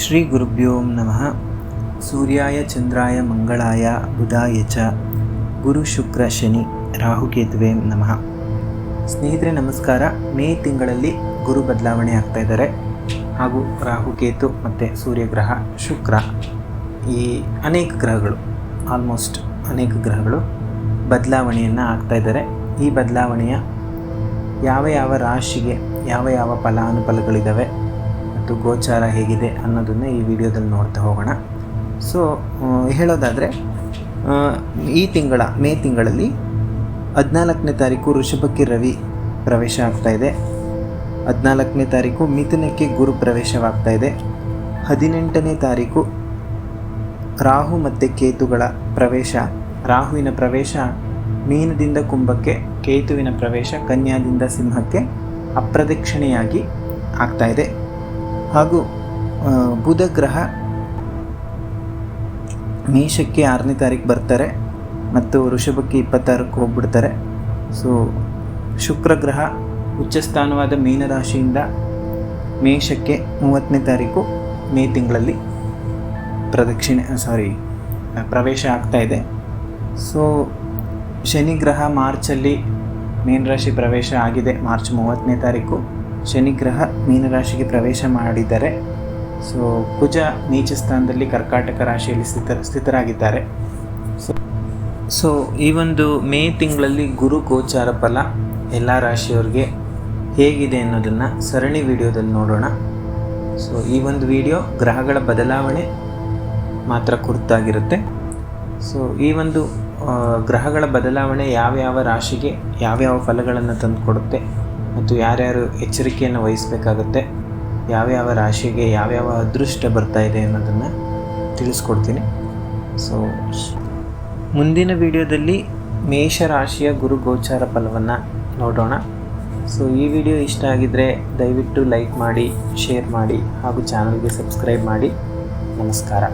ಶ್ರೀ ಗುರುಭ್ಯೋ ನಮಃ. ಸೂರ್ಯಾಯ, ಚಂದ್ರಾಯ, ಮಂಗಳಾಯ, ಬುಧಾಯ ಚ. ಗುರು ಶುಕ್ರ ಶನಿ ರಾಹುಕೇತುವೆ ನಮಃ. ಸ್ನೇಹಿತರೆ, ನಮಸ್ಕಾರ. ಮೇ ತಿಂಗಳಲ್ಲಿ ಗುರು ಬದಲಾವಣೆ ಆಗ್ತಾ ಇದ್ದಾರೆ. ಹಾಗೂ ರಾಹುಕೇತು ಮತ್ತು ಸೂರ್ಯಗ್ರಹ ಶುಕ್ರ. ಈ ಅನೇಕ ಗ್ರಹಗಳು ಆಲ್ಮೋಸ್ಟ್ ಅನೇಕ ಗ್ರಹಗಳು ಬದಲಾವಣೆಯನ್ನು ಆಗ್ತಾ ಇದ್ದಾರೆ. ಈ ಬದಲಾವಣೆಯ ಯಾವ ಯಾವ ರಾಶಿಗೆ, ಯಾವ ಯಾವ ಫಲಾನುಫಲಗಳಿದ್ದಾವೆ ಮತ್ತು ಗೋಚಾರ ಹೇಗಿದೆ ಅನ್ನೋದನ್ನು ಈ ವಿಡಿಯೋದಲ್ಲಿ ನೋಡ್ತಾ ಹೋಗೋಣ. ಸೊ ಹೇಳೋದಾದರೆ ಈ ತಿಂಗಳ, ಮೇ ತಿಂಗಳಲ್ಲಿ ಹದಿನಾಲ್ಕನೇ ತಾರೀಕು ಋಷಭಕ್ಕೆ ರವಿ ಪ್ರವೇಶ ಆಗ್ತಾ ಇದೆ. ಹದಿನಾಲ್ಕನೇ ತಾರೀಕು ಮಿಥುನಕ್ಕೆ ಗುರು ಪ್ರವೇಶವಾಗ್ತಾ ಇದೆ. ಹದಿನೆಂಟನೇ ತಾರೀಕು ರಾಹು ಮತ್ತು ಕೇತುಗಳ ಪ್ರವೇಶ. ರಾಹುವಿನ ಪ್ರವೇಶ ಮೀನದಿಂದ ಕುಂಭಕ್ಕೆ, ಕೇತುವಿನ ಪ್ರವೇಶ ಕನ್ಯಾದಿಂದ ಸಿಂಹಕ್ಕೆ ಅಪ್ರದಕ್ಷಿಣೆಯಾಗಿ ಇದೆ. ಹಾಗೂ ಬುಧ ಗ್ರಹ ಮೇಷಕ್ಕೆ ಆರನೇ ತಾರೀಕು ಬರ್ತಾರೆ ಮತ್ತು ಋಷಭಕ್ಕೆ ಇಪ್ಪತ್ತಾರಕ್ಕೆ ಹೋಗ್ಬಿಡ್ತಾರೆ. ಸೊ, ಶುಕ್ರ ಗ್ರಹ ಉಚ್ಚಸ್ಥಾನವಾದ ಮೀನರಾಶಿಯಿಂದ ಮೇಷಕ್ಕೆ ಮೂವತ್ತನೇ ತಾರೀಕು ಮೇ ತಿಂಗಳಲ್ಲಿ ಪ್ರದಕ್ಷಿಣೆ ಸಾರಿ ಪ್ರವೇಶ ಆಗ್ತಾ ಇದೆ. ಸೊ, ಶನಿ ಗ್ರಹ ಮಾರ್ಚಲ್ಲಿ ಮೀನರಾಶಿ ಪ್ರವೇಶ ಆಗಿದೆ ಮಾರ್ಚ್ ಮೂವತ್ತನೇ ತಾರೀಕು ಶನಿ ಗ್ರಹ ಮೀನರಾಶಿಗೆ ಪ್ರವೇಶ ಮಾಡಿದ್ದಾರೆ ಸೊ ಕುಜ ನೀಚ ಸ್ಥಾನದಲ್ಲಿ ಕರ್ಕಾಟಕ ರಾಶಿಯಲ್ಲಿ ಸ್ಥಿತ, ಸ್ಥಿತರಾಗಿದ್ದಾರೆ. ಸೊ ಸೊ ಈ ಒಂದು ಮೇ ತಿಂಗಳಲ್ಲಿ ಗುರು ಗೋಚಾರ ಫಲ ಎಲ್ಲ ರಾಶಿಯವ್ರಿಗೆ ಹೇಗಿದೆ ಅನ್ನೋದನ್ನು ಸರಣಿ ವಿಡಿಯೋದಲ್ಲಿ ನೋಡೋಣ. ಸೊ ಈ ಒಂದು ವಿಡಿಯೋ ಗ್ರಹಗಳ ಬದಲಾವಣೆ ಮಾತ್ರ ಕುರಿತಾಗಿರುತ್ತೆ. ಸೊ ಈ ಒಂದು ಗ್ರಹಗಳ ಬದಲಾವಣೆ ಯಾವ್ಯಾವ ರಾಶಿಗೆ ಯಾವ್ಯಾವ ಫಲಗಳನ್ನು ತಂದುಕೊಡುತ್ತೆ ಮತ್ತು ಯಾರ್ಯಾರು ಎಚ್ಚರಿಕೆಯನ್ನು ವಹಿಸಬೇಕಾಗುತ್ತೆ, ಯಾವ್ಯಾವ ರಾಶಿಗೆ ಯಾವ್ಯಾವ ಅದೃಷ್ಟ ಬರ್ತಾ ಇದೆ ಅನ್ನೋದನ್ನು ತಿಳಿಸ್ಕೊಡ್ತೀನಿ. ಸೊ ಮುಂದಿನ ವಿಡಿಯೋದಲ್ಲಿ ಮೇಷರಾಶಿಯ ಗುರು ಗೋಚಾರ ಫಲವನ್ನು ನೋಡೋಣ. ಸೊ ಈ ವಿಡಿಯೋ ಇಷ್ಟ ಆಗಿದ್ದರೆ ದಯವಿಟ್ಟು ಲೈಕ್ ಮಾಡಿ, ಶೇರ್ ಮಾಡಿ ಹಾಗೂ ಚಾನಲ್ಗೆ ಸಬ್ಸ್ಕ್ರೈಬ್ ಮಾಡಿ. ನಮಸ್ಕಾರ.